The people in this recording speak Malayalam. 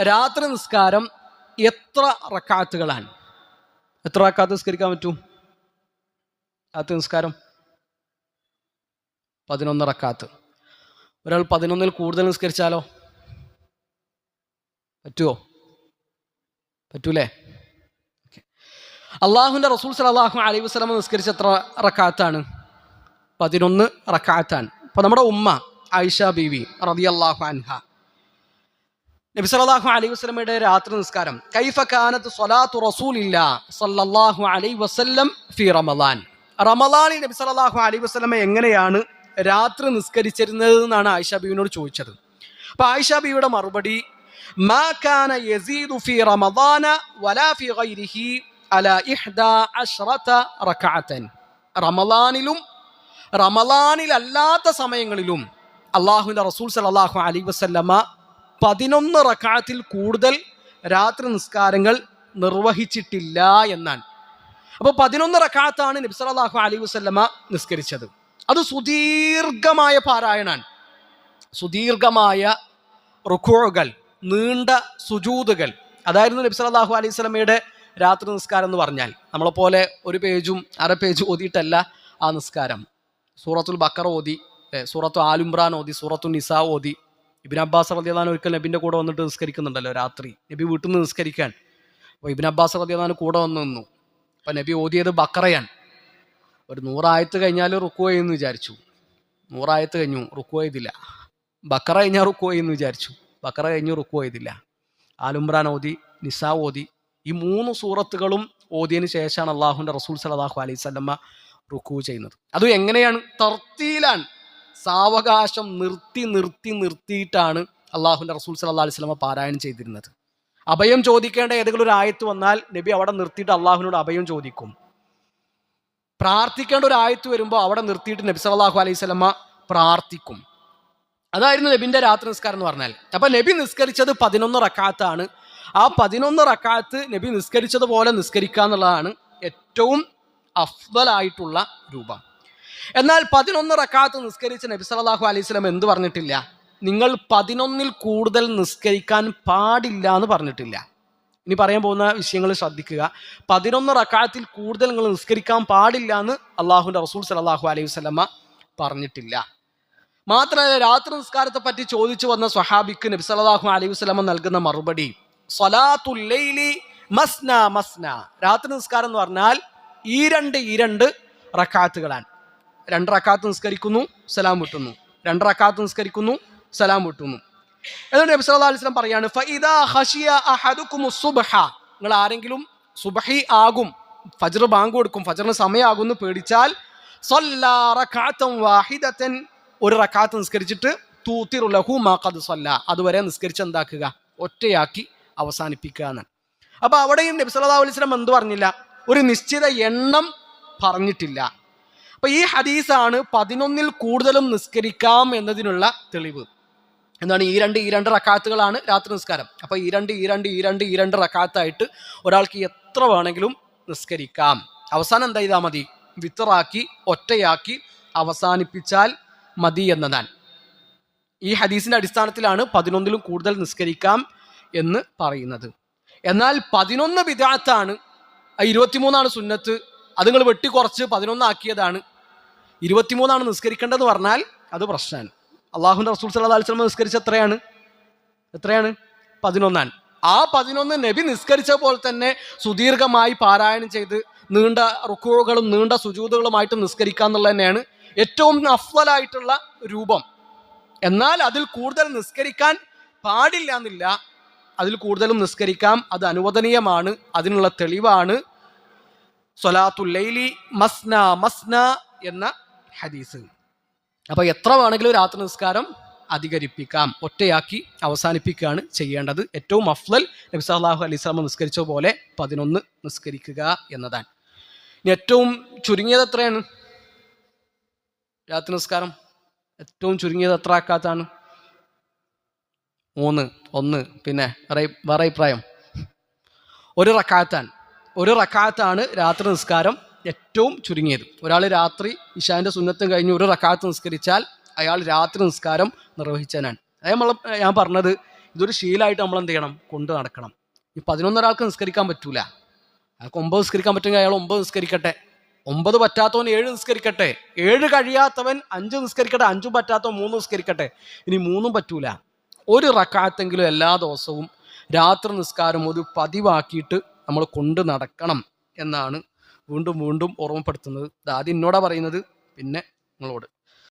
രാത്രി നിസ്കാരം എത്ര റക്കാത്തുകളാണ്? എത്ര റക്കാത്ത് നിസ്കരിക്കാൻ പറ്റും? രാത്രി നിസ്കാരം പതിനൊന്ന് റക്കാത്ത്. ഒരാൾ പതിനൊന്നിൽ കൂടുതൽ നിസ്കരിച്ചാലോ? പറ്റുമോ പറ്റൂലേ? അള്ളാഹുവിന്റെ റസൂൽ സലാഹു അലൈഹി വസ്ലമ നിസ്കരിച്ച എത്ര റക്കാത്താണ്? പതിനൊന്ന് റക്കാത്താണ്. അപ്പോൾ നമ്മുടെ ഉമ്മ ആയിഷ റബി അള്ളാഹു അൻഹ നബി സല്ലല്ലാഹു അലൈഹി വസല്ലമയുടെ രാത്രി നിസ്കാരം. കൈഫ കാനത്ത് സ്വലാത്തു റസൂലില്ല സല്ലല്ലാഹു അലൈഹി വസല്ലം ഫി റമദാൻ. റമദാനിൽ നബി സല്ലല്ലാഹു അലൈഹി വസല്ലമ എങ്ങനെയാണ് രാത്രി നിസ്കരിച്ചിരുന്നത് എന്നാണ് ആയിഷ ബീവിനോട് ചോദിച്ചത്. അപ്പോൾ ആയിഷ ബീവിയുടെ മറുപടി മാ കാന യസീദു ഫി റമദാന വലാ ഫി ഗൈരിഹി റമദാനിലും റമദാനിലല്ലാത്ത സമയങ്ങളിലും അള്ളാഹുവിന്റെ റസൂൽ സല്ലല്ലാഹു അലൈഹി വസല്ലമ പതിനൊന്ന് റക്കാത്തിൽ കൂടുതൽ രാത്രി നിസ്കാരങ്ങൾ നിർവഹിച്ചിട്ടില്ല എന്നാണ്. അപ്പോൾ പതിനൊന്ന് റക്കാത്താണ് നബി സല്ലല്ലാഹു അലൈഹി വസല്ലമ നിസ്കരിച്ചത്. അത് സുദീർഘമായ പാരായണാണ്. സുദീർഘമായ റുക്കുകൾ നീണ്ട സുജൂതുകൾ. അതായിരുന്നു നബി സല്ലല്ലാഹു അലൈഹി സ്വലമയുടെ രാത്രി നിസ്കാരം എന്ന് പറഞ്ഞാൽ. നമ്മളെപ്പോലെ ഒരു പേജും അര പേജും ഓതിയിട്ടല്ല ആ നിസ്കാരം. സൂറത്തുൽ ബക്കർ ഓതി സൂറത്തു ആലുംബ്രാൻ ഓതി സൂറത്തു നിസാ ഓതി ഇബിൻ അബ്ബാസ് റദിയല്ലാൻ ഒരിക്കൽ നബിന്റെ കൂടെ വന്നിട്ട് നിസ്കരിക്കുന്നുണ്ടല്ലോ രാത്രി. നബി വീട്ടിൽ നിന്ന് നിസ്കരിക്കാൻ. അപ്പോൾ ഇബിൻ അബ്ബാസ് റദിയല്ലാൻ കൂടെ വന്നു നിന്നു. അപ്പം നബി ഓതിയത് ബക്കറയാണ് ഒരു നൂറായത്ത് കഴിഞ്ഞാൽ റുക്കു എന്ന് വിചാരിച്ചു. നൂറായത്ത് കഴിഞ്ഞു റുക്കു ചെയ്തില്ല. ബക്കറ കഴിഞ്ഞാൽ റുക്കു എന്ന് വിചാരിച്ചു. ബക്കറ കഴിഞ്ഞു റുക്കു ചെയ്തില്ല. ആലുംബ്രാൻ ഓതി നിസാ ഓതി. ഈ മൂന്ന് സൂറത്തുകളും ഓതിയതിന് ശേഷമാണ് അള്ളാഹുന്റെ റസൂൽ സലാഹു അലൈഹി റുക്കു ചെയ്യുന്നത്. അതും എങ്ങനെയാണ്? തർത്തിയിലാണ് സാവകാശം നിർത്തി നിർത്തി നിർത്തിയിട്ടാണ് അള്ളാഹുന്റെ റസൂൽ സല്ലാ അലൈഹി സ്വലമ പാരായണം ചെയ്തിരുന്നത്. അഭയം ചോദിക്കേണ്ട ഏതെങ്കിലും ഒരു ആയത്ത് വന്നാൽ നബി അവിടെ നിർത്തിയിട്ട് അള്ളാഹുവിനോട് അഭയം ചോദിക്കും. പ്രാർത്ഥിക്കേണ്ട ഒരു ആയത്ത് വരുമ്പോൾ അവിടെ നിർത്തിയിട്ട് നബി സല്ലല്ലാഹു അലൈഹി സ്വലമ പ്രാർത്ഥിക്കും. അതായിരുന്നു നബിന്റെ രാത്രി നിസ്കാരം എന്ന് പറഞ്ഞാൽ. അപ്പൊ നബി നിസ്കരിച്ചത് പതിനൊന്ന് റക്കാത്താണ്. ആ പതിനൊന്ന് റക്കാത്ത് നബി നിസ്കരിച്ചതുപോലെ നിസ്കരിക്കുക എന്നുള്ളതാണ് ഏറ്റവും അഫ്ദലായിട്ടുള്ള രൂപം. എന്നാൽ പതിനൊന്ന് റക്കാത്ത് നിസ്കരിച്ച നബി സല്ലല്ലാഹു അലൈഹി സ്വലം എന്ത് പറഞ്ഞിട്ടില്ല? നിങ്ങൾ പതിനൊന്നിൽ കൂടുതൽ നിസ്കരിക്കാൻ പാടില്ല എന്ന് പറഞ്ഞിട്ടില്ല. ഇനി പറയാൻ പോകുന്ന വിഷയങ്ങൾ ശ്രദ്ധിക്കുക. പതിനൊന്ന് റക്കാത്തിൽ കൂടുതൽ നിങ്ങൾ നിസ്കരിക്കാൻ പാടില്ല എന്ന് അള്ളാഹുന്റെ റസൂൽ സലാഹു അലൈഹി വസ്ലമ പറഞ്ഞിട്ടില്ല. മാത്രമല്ല രാത്രി നിസ്കാരത്തെ പറ്റി ചോദിച്ചു വന്ന സ്വഹാബിക്ക് നബി സല്ലല്ലാഹു അലൈഹി വസല്ലമ നൽകുന്ന മറുപടി മസ്ന മസ്ന. രാത്രി നിസ്കാരം എന്ന് പറഞ്ഞാൽ ഈ രണ്ട് ഈ രണ്ട് റക്കാത്തുകളാണ്. രണ്ട് റക്കാത്ത് നിസ്കരിക്കുന്നു സലാം വിട്ടുന്നു. രണ്ടറക്കാത്ത് നിസ്കരിക്കുന്നു സലാം വിട്ടുന്നു. എന്നിട്ട് നബി സല്ലല്ലാഹു അലൈഹി വസല്ലം പറയാണ് നിങ്ങൾ ആരെങ്കിലും സുബ്ഹി ആകും ഫജർ ബാങ്ക് കൊടുക്കും ഫജറിന് സമയമാകും എന്ന് പേടിച്ചാൽ സല്ലാ വാഹിദത്തൻ. ഒരു റക്കാത്ത് നിസ്കരിച്ചിട്ട് തൂതിറു ലഹു മാ ഖദ് സല്ല. അതുവരെ നിസ്കരിച്ച് എന്താക്കുക? ഒറ്റയാക്കി അവസാനിപ്പിക്കുക എന്നാണ്. അപ്പൊ അവിടെയും നബി സല്ലല്ലാഹു അലൈഹി വസല്ലം എന്ത് പറഞ്ഞില്ല? ഒരു നിശ്ചിത എണ്ണം പറഞ്ഞിട്ടില്ല. അപ്പൊ ഈ ഹദീസാണ് പതിനൊന്നിൽ കൂടുതലും നിസ്കരിക്കാം എന്നതിനുള്ള തെളിവ്. എന്താണ്? ഈ രണ്ട് ഈ രണ്ട് റക്കാത്തുകളാണ് രാത്രി നിസ്കാരം. അപ്പൊ ഈ രണ്ട് ഈ രണ്ട് ഈ രണ്ട് ഈ രണ്ട് റക്കാത്തായിട്ട് ഒരാൾക്ക് എത്ര വേണമെങ്കിലും നിസ്കരിക്കാം. അവസാനം എന്താ ചെയ്താൽ മതി? വിത്തറാക്കി ഒറ്റയാക്കി അവസാനിപ്പിച്ചാൽ മതി എന്നതാണ്. ഈ ഹദീസിന്റെ അടിസ്ഥാനത്തിലാണ് പതിനൊന്നിലും കൂടുതൽ നിസ്കരിക്കാം എന്ന് പറയുന്നത്. എന്നാൽ പതിനൊന്ന് വിദാത്താണ് ഇരുപത്തിമൂന്നാണ് സുന്നത്ത്. അത് നിങ്ങൾ വെട്ടിക്കുറച്ച് പതിനൊന്നാക്കിയതാണ്. ഇരുപത്തിമൂന്നാണ് നിസ്കരിക്കേണ്ടതെന്ന് പറഞ്ഞാൽ അത് പ്രശ്നമാണ്. അള്ളാഹുന്റെ റസൂൽ സല്ലല്ലാഹു അലൈഹി വസല്ലം നിസ്കരിച്ച എത്രയാണ്? എത്രയാണ്? പതിനൊന്നാണ്. ആ പതിനൊന്ന് നബി നിസ്കരിച്ച പോലെ തന്നെ സുദീർഘമായി പാരായണം ചെയ്ത് നീണ്ട റുക്കുകളും നീണ്ട സുജൂതുകളുമായിട്ട് നിസ്കരിക്കുക എന്നുള്ളത് തന്നെയാണ് ഏറ്റവും അഫ്വലായിട്ടുള്ള രൂപം. എന്നാൽ അതിൽ കൂടുതൽ നിസ്കരിക്കാൻ പാടില്ല എന്നില്ല. അതിൽ കൂടുതലും നിസ്കരിക്കാം. അത് അനുവദനീയമാണ്. അതിനുള്ള തെളിവാണ്. സൊലാത്തുല്ലൈലി മസ്ന മസ്ന എന്ന ഹദീസ്. അപ്പോൾ എത്ര വേണമെങ്കിലും രാത്രി നിസ്കാരം അധികരിപ്പിക്കാം. ഒറ്റയാക്കി അവസാനിപ്പിക്കുകയാണ് ചെയ്യേണ്ടത്. ഏറ്റവും അഫ്ലൽ നബി സല്ലല്ലാഹു അലൈഹി വസല്ലം നിസ്കരിച്ച പോലെ പതിനൊന്ന് നിസ്കരിക്കുക എന്നതാണ്. ഇനി ഏറ്റവും ചുരുങ്ങിയത് എത്രയാണ്? രാത്രി നിസ്കാരം ഏറ്റവും ചുരുങ്ങിയത് എത്ര ആക്കാത്താണ്? മൂന്ന് ഒന്ന് പിന്നെ വേറെ വേറെ അഭിപ്രായം. ഒരു റക്കാത്താണ്. ഒരു റക്കാത്താണ് രാത്രി നിസ്കാരം ഏറ്റവും ചുരുങ്ങിയത്. ഒരാൾ രാത്രി ഇഷാന്റെ സുന്നത്തും കഴിഞ്ഞ് ഒരു റക്കാത്ത് നിസ്കരിച്ചാൽ അയാൾ രാത്രി നിസ്കാരം നിർവഹിച്ചനാണ് അത് നമ്മൾ ഞാൻ പറഞ്ഞത് ഇതൊരു ശീലമായിട്ട് നമ്മൾ എന്ത് ചെയ്യണം? കൊണ്ട് നടക്കണം. ഈ പതിനൊന്നൊരാൾക്ക് നിസ്കരിക്കാൻ പറ്റൂല. അയാൾക്ക് ഒമ്പത് നിസ്കരിക്കാൻ പറ്റുമെങ്കിൽ അയാൾ ഒമ്പത് നിസ്കരിക്കട്ടെ. ഒമ്പത് പറ്റാത്തവൻ ഏഴ് നിസ്കരിക്കട്ടെ. ഏഴ് കഴിയാത്തവൻ അഞ്ച് നിസ്കരിക്കട്ടെ. അഞ്ചും പറ്റാത്തവൻ മൂന്ന് നിസ്കരിക്കട്ടെ. ഇനി മൂന്നും പറ്റൂല. ഒരു റക്കാത്തെങ്കിലും എല്ലാ ദിവസവും രാത്രി നിസ്കാരം ഒരു പതിവാക്കിയിട്ട് നമ്മൾ കൊണ്ടു നടക്കണം എന്നാണ് വീണ്ടും വീണ്ടും ഓർമ്മപ്പെടുത്തുന്നത്. ആദ്യം എന്നോടാ പറയുന്നത് പിന്നെ നിങ്ങളോട്.